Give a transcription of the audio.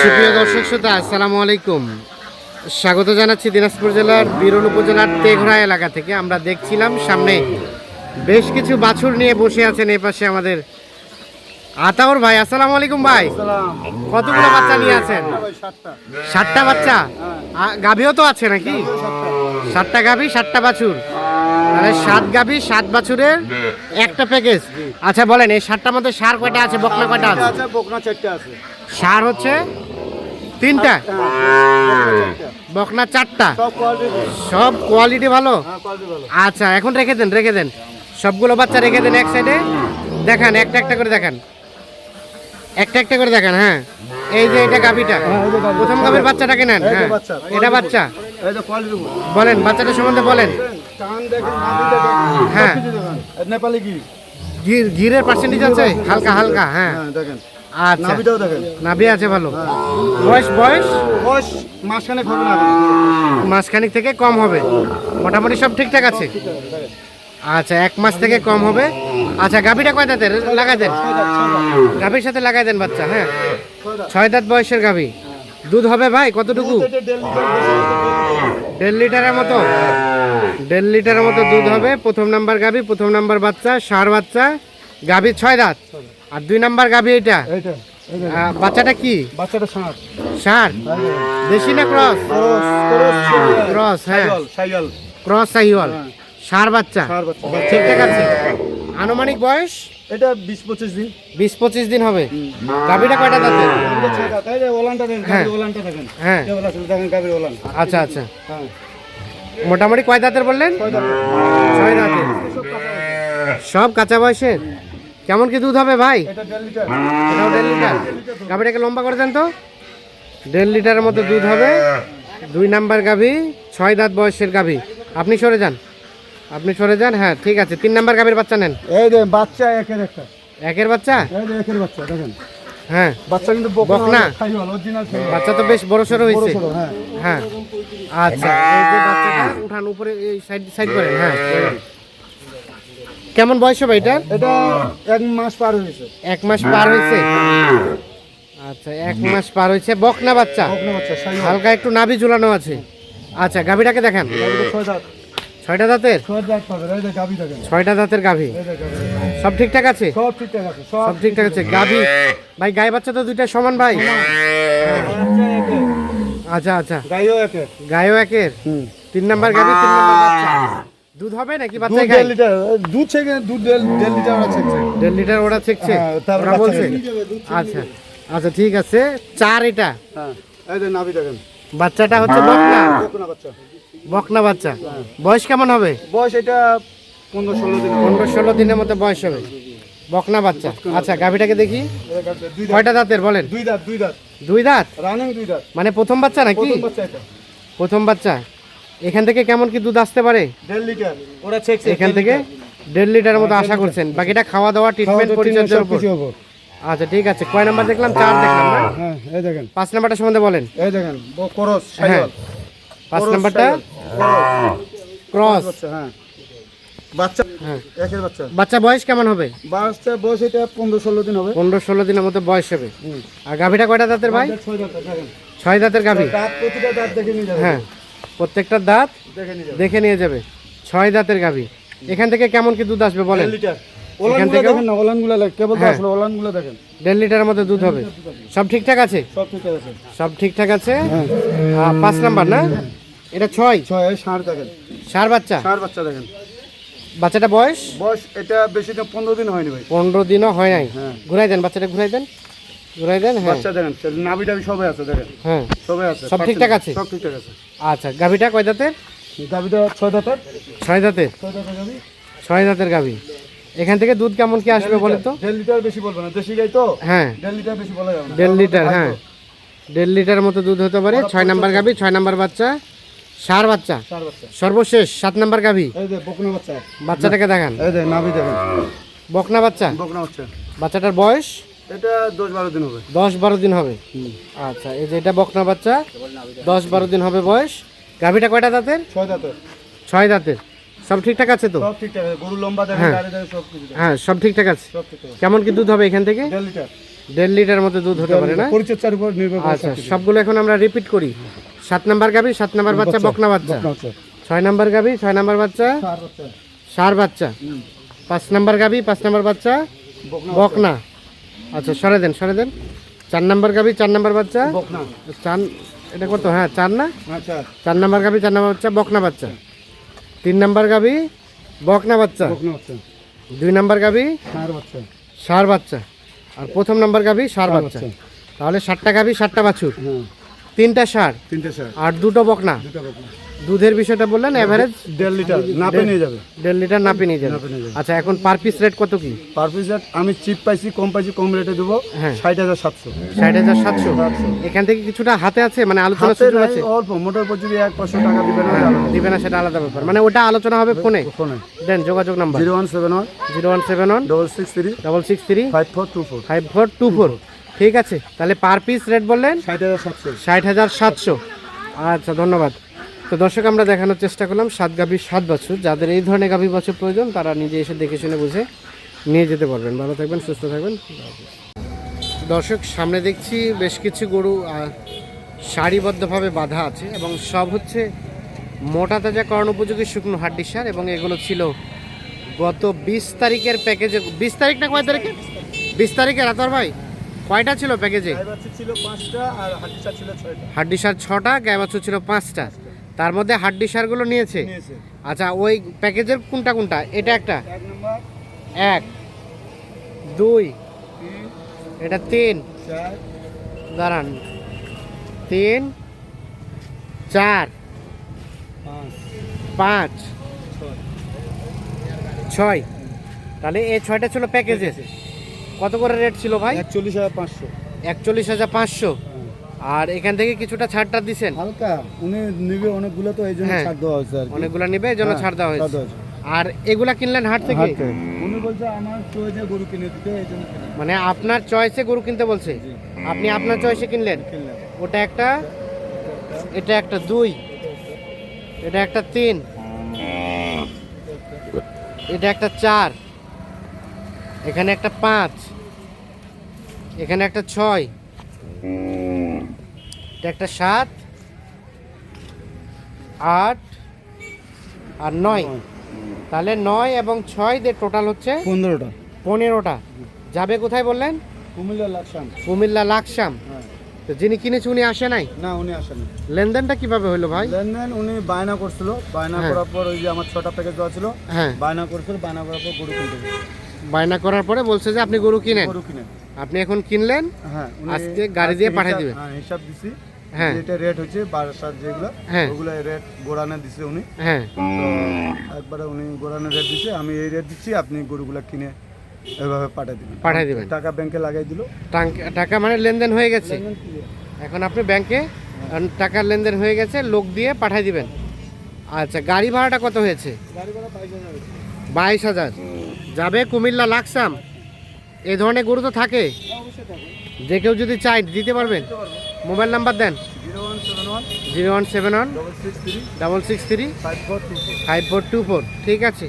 সুপ্রিয় দর্শক শ্রোতা আসসালামু আলাইকুম। স্বাগত জানাচ্ছি দিনাজপুর জেলার বিরল উপজেলার তেঘরা এলাকা থেকে। আমরা দেখছিলাম সামনে বেশ কিছু বাছুর নিয়ে বসে আছেন এই পাশে আমাদের আতাউর ভাই। আসসালামু আলাইকুম ভাই। কতগুলো বাচ্চা নিয়ে আছেন? ষাটটা বাচ্চা? গাভীও তো আছে নাকি? ষাটটা গাভী ষাটটা বাছুর। সাত গাভী সাত বাছুরের একটা প্যাকেজ। আচ্ছা বলেন এই ষাটটার মধ্যে সার কয়টা আছে? বকনা কয়টা আছে বকনা চারটে আছে। সার হচ্ছে তিনটা। বকনা চারটা। সব কোয়ালিটি ভালো। হ্যাঁ ভালো। আচ্ছা এখন রেখে দেন রেখে দেন। সবগুলো বাচ্চা রেখে দেন এক সাইডে দেখান একটা একটা করে দেখান। একটা একটা করে দেখান হ্যাঁ। এই যে এটা গাভিটা। হ্যাঁ। প্রথম গাভির বাচ্চাটাকে নেন? হ্যাঁ। এটা বাচ্চা। বলেন বাচ্চাটা সম্বন্ধে বলেন। হ্যাঁ। নেপালি গির গিরের পার্সেন্টেজ আছে? হালকা হালকা হ্যাঁ। হ্যাঁ দেখেন। আচ্ছা। নাভিটাও দেখেন। নাভি আছে ভালো। বয়স বয়স? বয়স মাসখানেক হবে না মাসখানিক থেকে কম হবে। মোটামুটি সব ঠিকঠাক আছে? আচ্ছা এক মাস থেকে কম হবে। আচ্ছা গাভিটা কয় দাঁতের? লাগাই দেন। গাভির সাথে লাগাই দেন বাচ্চা হ্যাঁ? ছয় দাঁত। বয়সের গাভি। দুধ হবে ভাই কতটুকু? দেড় লিটারের মতো? দেড় লিটারের মতো দুধ হবে। প্রথম নাম্বার গাভি প্রথম নাম্বার বাচ্চা সার বাচ্চা। গাভি ছয় দাঁত। আর দুই নাম্বার গাভি এটা এইটা এই বাচ্চাটা কি? বাচ্চাটা ষাঁড়। সার দেশি না ক্রস? ক্রস হ্যাঁ। ক্রস সার বাচ্চা? ষাঁড় বাচ্চা। ঠিকঠাক আছে। আনুমানিক বয়স? এটা বিশ পঁচিশ দিন। বিশ পঁচিশ দিন হবে। গাভিটা কয়টা দাঁত। হ্যাঁ। হ্যাঁ। আচ্ছা আচ্ছা। হ্যাঁ। মোটামুটি কয় দাঁতের বললেন? ছয় দাঁতের। সব কাঁচা বয়সের? কেমন কি দুধ হবে ভাই? দেড় লিটার। এটাও দেড় লিটার। গাভিটাকে লম্বা করে দেন তো। দেড় লিটারের মতো দুধ হবে। দুই নাম্বার গাভি ছয় দাঁত বয়সের গাভি। আপনি সরে যান। আপনি সরে যান হ্যাঁ ঠিক আছে। তিন নাম্বার গাভীর বাচ্চা নেন। এই যে বাচ্চা একের একটা। একের বাচ্চা? একের বাচ্চা দেখেন। হ্যাঁ। বাচ্চা কিন্তু বকনা? বাচ্চা তো বেশ বড় সড়ো হয়েছে হ্যাঁ। হ্যাঁ। আচ্ছা এই যে বাচ্চাটা উঠান উপরে এই সাইড সাইড করেন হ্যাঁ। কেমন বয়স হবে এটার এটা এক মাস পার হয়েছে। এক মাস পার হয়েছে? আচ্ছা এক মাস পার হয়েছে। বকনা বাচ্চা? হালকা একটু নাভি ঝুলানো আছে। আচ্ছা গাভিটাকে দেখেন। ছয়টা দাঁতের? ছয়টা দাঁতের গাভি। সব ঠিকঠাক আছে? সব ঠিকঠাক আছে সব সব ঠিকঠাক আছে। গাভি? ভাই গাই বাচ্চা তো দুইটা সমান ভাই। আচ্ছা আচ্ছা। গাইও একের গায়েও একের? হুম। তিন নাম্বার গাভি তিন নাম্বার বাচ্চা। দুধ হবে নাকি দেড় খায় লিটার দুধ থেকে দুধ দেড় লিটার আছে দেড় লিটার ওরা শিখছে হ্যাঁ, তারপর বলছে? আচ্ছা আচ্ছা ঠিক আছে। চার এটা? হ্যাঁ এই যে নাভি দেখেন। বাচ্চাটা হচ্ছে বকনা? বকনা বাচ্চা। বকনা বাচ্চা। বয়স কেমন হবে? বয়স এটা পনেরো ষোলো দিন। পনেরো ষোলো দিনের মতো বয়স হবে। বকনা বাচ্চা। আচ্ছা গাভিটাকে দেখি। কয়টা দাঁতের বলেন? দুই দাঁত দুই দাঁত। দুই দাঁত? রানিং দুই দাঁত। মানে প্রথম বাচ্চা নাকি? প্রথম বাচ্চা এটা। প্রথম বাচ্চা? এখান থেকে কেমন কি দুধ আসতে পারে? দেড় লিটার। ওরা চেকছে এখান থেকে দেড় লিটার মতো আশা করছেন। বাকিটা খাওয়া দাওয়া ট্রিটমেন্ট পরিচর্যার উপর। আচ্ছা ঠিক আছে। কয় নাম্বার দেখলাম? চার দেখলাম না? হ্যাঁ এই দেখেন। পাঁচ নাম্বারটা সম্বন্ধে বলেন। এই দেখেন করস হ্যাঁ। পাঁচ নাম্বারটা? ক্রস। বাচ্চা হ্যাঁ। বাচ্চা হ্যাঁ। একের বাচ্চা। বাচ্চা বয়স কেমন হবে? বাচ্চা বয়স এটা পনেরো ষোলো দিন হবে। পনেরো ষোলো দিনের মতো বয়স হবে। আর গাভীটা কয়টা দাঁতের ভাই? ছয় দাঁত দেখেন। ছয় দাঁতের গাভি। দাঁত প্রতিটা দাঁত দেখে নিয়ে হ্যাঁ। প্রত্যেকটা দাঁত দেখে নিয়ে যাবে। ছয় দাঁতের গাভী। এখান থেকে কেমন কি দুধ আসবে বলেন? এখান ওলানগুলো কেবল হ্যাঁ। আসলে ওলানগুলো দেখেন। দেড় লিটারের মতো দুধ হবে। সব ঠিকঠাক আছে? সব ঠিক আছে। সব ঠিকঠাক আছে? হ্যাঁ। পাঁচ নাম্বার না? এটা ছয়? ছয় ষাঁড় দেখেন। সার বাচ্চা? ষাঁড় বাচ্চা দেখেন। বাচ্চাটা বয়স? বয়স এটা বেশি দিন পনেরো দিন হয়নি ভাই। পনেরো দিনও হয় নাই। হ্যাঁ। ঘুরাই দেন বাচ্চাটা ঘুরাই দেন। ঘুরাই দেন হ্যাঁ। বাচ্চা দেখেন নাভি টাভি সবাই আছে দেখেন। হ্যাঁ। সবাই আছে সব ঠিকঠাক আছে? সব ঠিকঠাক আছে। আচ্ছা গাভিটা কয় দাঁতের? গাভিটা ছয় দাঁতের। ছয় দাঁতের? ছয় দাঁতের গাভি। ছয় দাঁতের গাভি। এখান থেকে দুধ কেমন কি আসবে বলেন তো? দেড় লিটার বেশি বলবে না দেশি গাই তো? হ্যাঁ। দেড় লিটার বেশি বলা যাবে দেড় লিটার হ্যাঁ। দেড় লিটারের মতো দুধ হতে পারে ছয় নাম্বার গাভি ছয় নাম্বার বাচ্চা সার বাচ্চা। সর্বশেষ সাত নাম্বার গাভি। বাচ্চাটাকে দেখান। এই নাভি দেখেন। বকনা বাচ্চা? বকনা বাচ্চা। বাচ্চাটার বয়স? এটা দশ বারো দিন হবে। দশ বারো দিন হবে? আচ্ছা এই যে এটা বকনা বাচ্চা দশ বারো দিন হবে বয়স। গাভিটা কয়টা দাঁতের? ছয় দাঁতের। ছয় দাঁতের। সব ঠিকঠাক আছে তো? সব ঠিকঠাক আছে। গরু লম্বা দেখেন হ্যাঁ। সব কিছু হ্যাঁ সব ঠিকঠাক আছে? কেমন কি দুধ হবে এখান থেকে? দেড় লিটার। মতো দুধ হতে পারে না? পরিচর্যার উপর নির্ভর করে আচ্ছা সবগুলো এখন আমরা রিপিট করি। সাত নাম্বার গাবি সাত নাম্বার বাচ্চা বকনা বাচ্চা। ছয় নাম্বার গাবি ছয় নাম্বার বাচ্চা। সার বাচ্চা। পাঁচ নাম্বার গাবি পাঁচ নাম্বার বাচ্চা। বকনা। আচ্ছা সরে দেন সরে দেন। চার নাম্বার গাবি চার নাম্বার বাচ্চা? চার এটা কত? হ্যাঁ চার না? আচ্ছা চার। নাম্বার গাবি চার নাম্বার বাচ্চা বকনা বাচ্চা। তিন নাম্বার গাবি বকনা বাচ্চা। দুই নাম্বার গাবি সার বাচ্চা। আর প্রথম নাম্বার গাবি সার বাচ্চা। তাহলে ষাটটা গাবি ষাটটা বাছুর। হ্যাঁ। তিনটা সার। তিনটে স্যার আর দুটো বকনা। দুটা বকনা। দুধের বিষয়টা বললেন এভারেজ দেড় লিটার নাপে নিয়ে যাবে। দেড় লিটার নাপি নিয়ে যাবে। আচ্ছা এখন পার পিস রেট কত কি? পার পিস রেট আমি চিপ পাইছি কম পাইছি কম রেটে দেবো। হ্যাঁ। ষাট হাজার সাতশো। ষাট হাজার সাতশো। এখান থেকে কিছুটা হাতে আছে? মানে আলোচনা সুযোগ আছে? অল্প। মোটর উপর যদি এক পাঁচশো টাকা দিবে না দিবে না সেটা আলাদা ব্যাপার। মানে ওটা আলোচনা হবে ফোনে? ফোনে। দেন যোগাযোগ number. Zero one seven one. Zero one seven one. Double six three. Double six three. Five four two four. Five four two four. ঠিক আছে। তাহলে পার পিস রেট বললেন? ষাট হাজার সাতশো। ষাট হাজার সাতশো। আচ্ছা ধন্যবাদ। তো দর্শক আমরা দেখানোর চেষ্টা করলাম সাত গাভী সাত বছর। যাদের এই ধরনের গাভী বছর প্রয়োজন তারা নিজে এসে দেখে শুনে বুঝে নিয়ে যেতে পারবেন। ভালো থাকবেন সুস্থ থাকবেন। দর্শক সামনে দেখছি বেশ কিছু গরু সারিবদ্ধভাবে বাঁধা আছে এবং সব হচ্ছে মোটা তাজা করণ উপযোগী শুকনো হাড্ডি সার এবং এগুলো ছিল গত বিশ তারিখের প্যাকেজে। বিশ তারিখ না কয় তারিখে? বিশ তারিখে রাতর ভাই? কয়টা ছিল প্যাকেজে? ছিল পাঁচটা আর হাড্ডি সার ছটা গায়ে বাছুর ছিল পাঁচটা। তার মধ্যে হাড্ডি সারগুলো নিয়েছে? নিয়েছে। আচ্ছা ওই প্যাকেজের কোনটা কোনটা? এটা একটা? এক দুই এটা তিন। দাঁড়ান। তিন চার পাঁচ। ছয়। তাহলে এই ছয়টা ছিল প্যাকেজে কত করে রেট ছিল ভাই? একচল্লিশ হাজার পাঁচশো। একচল্লিশ হাজার পাঁচশো। আর এখান থেকে কিছুটা ছাড়টা দিছেন? হালকা। উনি নিবে অনেকগুলো তো এই জন্য হ্যাঁ। ছাড় দেওয়া হয়েছে আর অনেকগুলো নিবে এই জন্য হ্যাঁ, ছাড় দেওয়া হয়েছে। আর এগুলা কিনলেন হাট থেকে? উনি বলছে আমার প্রয়োজনে গরু কিনে দিতে এই জন্য মানে আপনার চয়েসে গরু কিনতে বলছে? আপনি আপনার চয়েসে কিনলেন? ওটা একটা? এটা একটা দুই। এটা একটা তিন। এটা একটা চার। এখানে একটা পাঁচ। এখানে একটা ছয়। এটা একটা সাত আট আর নয়। তাহলে নয় এবং ছয় দিয়ে টোটাল হচ্ছে পনেরোটা। পনেরোটা। যাবে কোথায় বললেন? কুমিল্লা লাকসাম। কুমিল্লা লাকসাম। হ্যাঁ। তো যিনি কিনেছে উনি আসে নাই? না উনি আসেনি লেনদেনটা কীভাবে হলো ভাই? লেনদেন উনি বায়না করছিল। বায়না হ্যাঁ। করার পর ওই যে আমার ছটা প্যাকেজ দেওয়া ছিল হ্যাঁ। বায়না করছিল বায়না করার পর গরু কিনতে বায়না করার পরে বলছে যে আপনি গরু কিনেন। গরু কিনে আপনি এখন কিনলেন? হ্যাঁ আজকে গাড়ি দিয়ে পাঠিয়ে দিবেন। হ্যাঁ হিসাব দিছি। হ্যাঁ। যেটা রেট হচ্ছে বারোটার যেগুলো হ্যাঁ। ওগুলো রেট গোড়ানে দিছে উনি। হ্যাঁ। তো একবারে উনি গোড়ানে রেট দিছে আমি এই রেট দিচ্ছি আপনি গরুগুলো কিনে এভাবে পাঠিয়ে দিবেন। পাঠিয়ে দিবেন। টাকা ব্যাংকে লাগাই দিল। টাকা মানে লেনদেন হয়ে গেছে? এখন আপনি ব্যাংকে টাকার লেনদেন হয়ে গেছে লোক দিয়ে পাঠিয়ে দিবেন। আচ্ছা গাড়ি ভাড়াটা কত হয়েছে? বাইশ হাজার যাবে কুমিল্লা লাকসাম? এই ধরনের গরু তো থাকে। যে কেউ যদি চাই দিতে পারবেন। মোবাইল নাম্বার দেন। Zero one seven one double six three five four two four. ঠিক আছে।